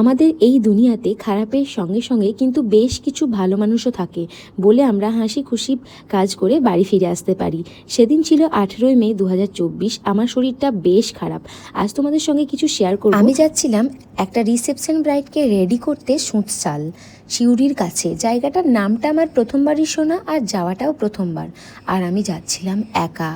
আমাদের এই দুনিয়াতে খারাপের সঙ্গে সঙ্গে কিন্তু বেশ কিছু ভালো মানুষও থাকে বলে আমরা হাসি খুশি কাজ করে বাড়ি ফিরে আসতে পারি। সেদিন ছিল আঠেরোই মে দু হাজার চব্বিশ। আমার শরীরটা বেশ খারাপ। আজ তোমাদের সঙ্গে কিছু শেয়ার করব। আমি যাচ্ছিলাম একটা রিসেপশন ব্রাইডকে রেডি করতে সুঁচসাল শিউরির কাছে। জায়গাটার নামটা আমার প্রথমবারই শোনা আর যাওয়াটাও প্রথমবার। আর আমি যাচ্ছিলাম একা।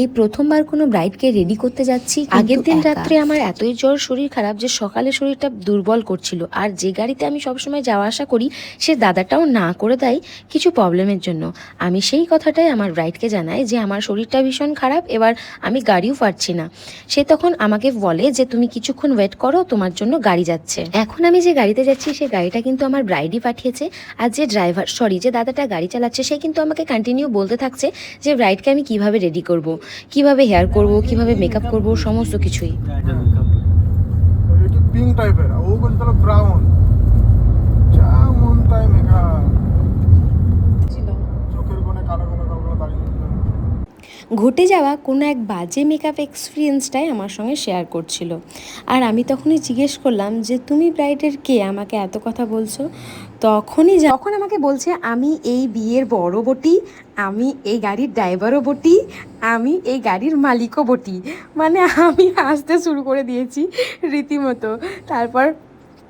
এই প্রথমবার কোনো ব্রাইডকে রেডি করতে যাচ্ছি আগের দিন রাত্রে আমার এতই জ্বর শরীর খারাপ যে সকালে শরীরটা দুর্বল করছিল। আর যে গাড়িতে আমি সবসময় যাওয়া আসা করি সে দাদাটাও না করে দেয় কিছু প্রবলেমের জন্য। আমি সেই কথাটাই আমার ব্রাইডকে জানাই যে আমার শরীরটা ভীষণ খারাপ এবার আমি গাড়িও পারছি না। সে তখন আমাকে বলে যে তুমি কিছুক্ষণ ওয়েট করো তোমার জন্য গাড়ি যাচ্ছে। এখন আমি যে গাড়িতে যাচ্ছি সেই গাড়িটা কিন্তু আমার ব্রাইডই পাঠিয়েছে আর যে ড্রাইভার সরি যে দাদাটা গাড়ি চালাচ্ছে, সে কিন্তু আমাকে কন্টিনিউ বলতে থাকছে যে ব্রাইডকে আমি কীভাবে রেডি করব, কীভাবে হেয়ার করব, কীভাবে মেকআপ করব, সমস্ত কিছুই। পিঙ্ক টাইপের ও বলতে ব্রাউন যা মন তাই মেঘা ঘটে যাওয়া কোনো এক বাজে মেকআপ এক্সপিরিয়েন্সটাই আমার সঙ্গে শেয়ার করছিল। আর আমি তখনই জিজ্ঞেস করলাম যে, তুমি ব্রাইডের কে? আমাকে এত কথা বলছো? তখনই যখন আমাকে বলছে, আমি এই বিয়ের বড় বটি, আমি এই গাড়ির ড্রাইভারও বটি, আমি এই গাড়ির মালিকও বটি। মানে আমি হাসতে শুরু করে দিয়েছি রীতিমতো। তারপর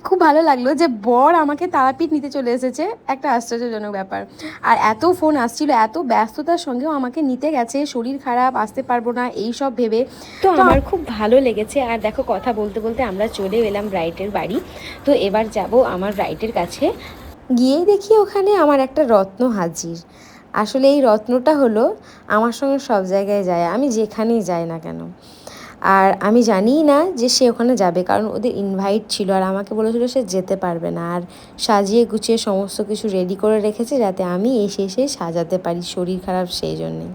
খুব ভালো লাগল যে বর আমাকে তারাপীঠ নিতে চলে এসেছে। একটা আশ্চর্যজনক ব্যাপার। আর এত ফোন আসছিল এত ব্যস্ততার সঙ্গেও আমাকে নিতে গেছে শরীর খারাপ আসতে পারব না এই সব ভেবে। তো আমার খুব ভালো লেগেছে। আর দেখো কথা বলতে বলতে আমরা চলে এলাম ব্রাইটের বাড়ি। তো এবার যাব আমার ব্রাইটের কাছে। গিয়েই দেখি ওখানে আমার একটা রত্ন হাজির। আসলে এই রত্নটা হলো আমার সঙ্গে সব জায়গায় যায় আমি যেখানেই যাই না কেন। আর আমি জানিই না যে সে ওখানে যাবে, কারণ ওদের ইনভাইট ছিল আর আমাকে বলেছিল সে যেতে পারবে না। আর সাজিয়ে গুছিয়ে সমস্ত কিছু রেডি করে রেখেছে যাতে আমি এসে এসে সাজাতে পারি, শরীর খারাপ সেই জন্যে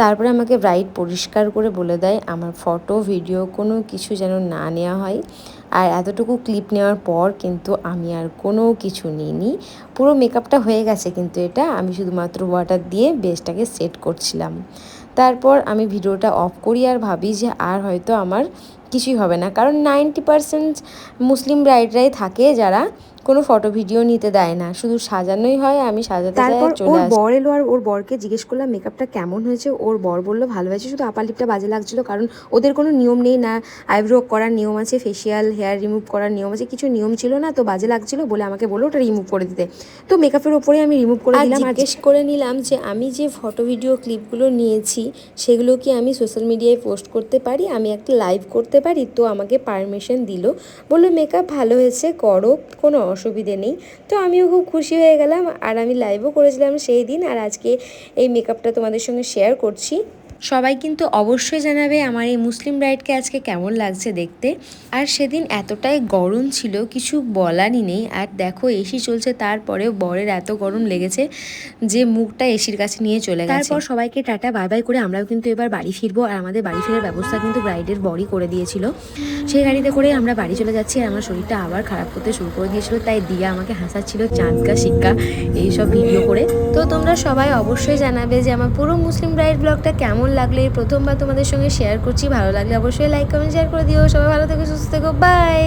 তারপরে আমাকে ব্রাইট পরিষ্কার করে বলে দেয়, আমার ফটো ভিডিও কোনো কিছু যেন না নেওয়া হয়। আর এতটুকু ক্লিপ নেওয়ার পর কিন্তু আমি আর কোনো কিছু নিইনি। পুরো মেকআপটা হয়ে গেছে কিন্তু এটা। আমি শুধুমাত্র ওয়াটার দিয়ে বেসটাকে সেট করছিলাম। তারপর আমি ভিডিওটা অফ করি আর ভাবি যে আর হয়তো আমার কিছুই হবে না। কারণ নাইনটি পারসেন্ট মুসলিম ব্রাইডরাই থাকে যারা কোনো ফটো ভিডিও নিতে দেয় না। শুধু সাজানোই হয় আমি সাজাতে যাই তারপর ওর বর এলো আর ওর বরকে জিজ্ঞেস করলাম মেকআপটা কেমন হয়েছে? ওর বর বলল ভালো হয়েছে শুধু আপার লিপটা বাজে লাগছিল কারণ ওদের কোনো নিয়ম নেই না। আইব্রো করার নিয়ম আছে ফেসিয়াল হেয়ার রিমুভ করার নিয়ম আছে কিছু নিয়ম ছিল না তো বাজে লাগছিল বলে আমাকে বলল ওটা রিমুভ করে দিতে। তো মেকআপের ওপরে আমি রিমুভ করে দিলাম জিজ্ঞেস করে নিলাম যে আমি যে ফটো ভিডিও ক্লিপগুলো নিয়েছি সেগুলো কি আমি সোশ্যাল মিডিয়ায় পোস্ট করতে পারি? আমি একটা লাইভ করতে পারি? তো আমাকে পারমিশন দিল। বলল মেকআপ ভালো হয়েছে করো কোনো অসুবিধে নেই। তো আমিও খুব খুশি হয়ে গেলাম। আর আমি লাইভও করেছিলাম সেই দিন। আর আজকে এই মেকআপটা তোমাদের সঙ্গে শেয়ার করছি। সবাই কিন্তু অবশ্যই জানাবে আমার এই মুসলিম ব্রাইডকে আজকে কেমন লাগছে দেখতে। আর সেদিন এতটাই গরম ছিল, কিছু বলারই নেই। আর দেখো, এসি চলছে, তারপরেও বরের এত গরম লেগেছে যে মুখটা এসির কাছে নিয়ে চলে গেছে। তারপর সবাইকে টাটা বাই বাই করে আমরাও কিন্তু এবার বাড়ি ফিরবো। আর আমাদের বাড়ি ফেরার ব্যবস্থা কিন্তু ব্রাইডের বরই করে দিয়েছিল। সেই গাড়িতে করে আমরা বাড়ি চলে যাচ্ছি আর আমার শরীরটা আবার খারাপ করতে শুরু করে দিয়েছিল। তাই দিয়া আমাকে হাসাচ্ছিল চাঁদকা শিক্কা, এইসব ভিডিও করে। তো তোমরা সবাই অবশ্যই জানাবে যে আমার পুরো মুসলিম ব্রাইড ব্লগটা কেমন লাগলে এই প্রথমবার তোমাদের সঙ্গে শেয়ার করছি, ভালো লাগলে অবশ্যই লাইক কমেন্ট শেয়ার করে দিও। সবাই ভালো থেকো, সুস্থ থেকো বাই